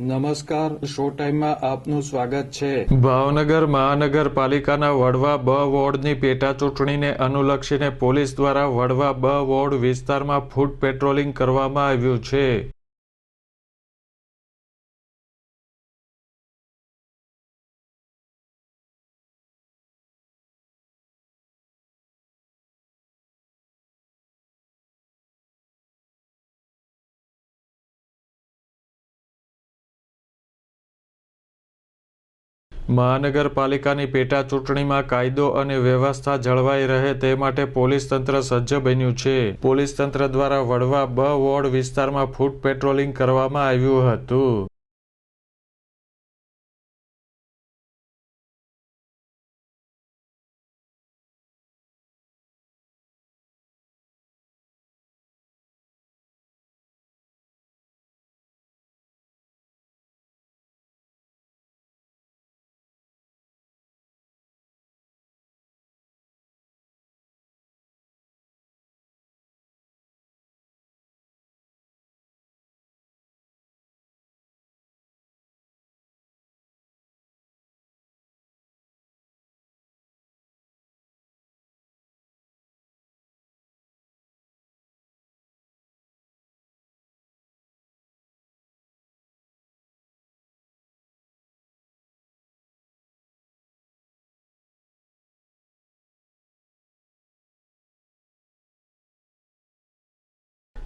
નમસ્કાર, શો ટાઈમમાં આપનું સ્વાગત છે. ભાવનગર મહાનગરપાલિકાના વડવા બ વોર્ડની પેટા ચૂંટણીને અનુલક્ષીને પોલીસ દ્વારા વડવા બ વોર્ડ વિસ્તારમાં ફૂટ પેટ્રોલિંગ કરવામાં આવ્યું છે. મહાનગરપાલિકાની પેટા ચૂંટણીમાં કાયદો અને વ્યવસ્થા જળવાઈ રહે તે માટે પોલીસ તંત્ર સજ્જ બન્યું છે. પોલીસ તંત્ર દ્વારા વડવા બ વોર્ડ વિસ્તારમાં ફૂટ પેટ્રોલિંગ કરવામાં આવ્યું હતું.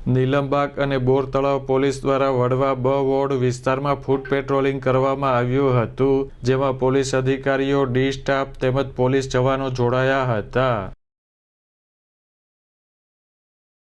નીલમબાગ અને બોર તળાવ પોલીસ દ્વારા વડવા બ વોર્ડ વિસ્તારમાં ફૂટ પેટ્રોલિંગ કરવામાં આવ્યું હતું, જેમાં પોલીસ અધિકારીઓ, ડી સ્ટાફ તેમજ પોલીસ જવાનો જોડાયા હતા.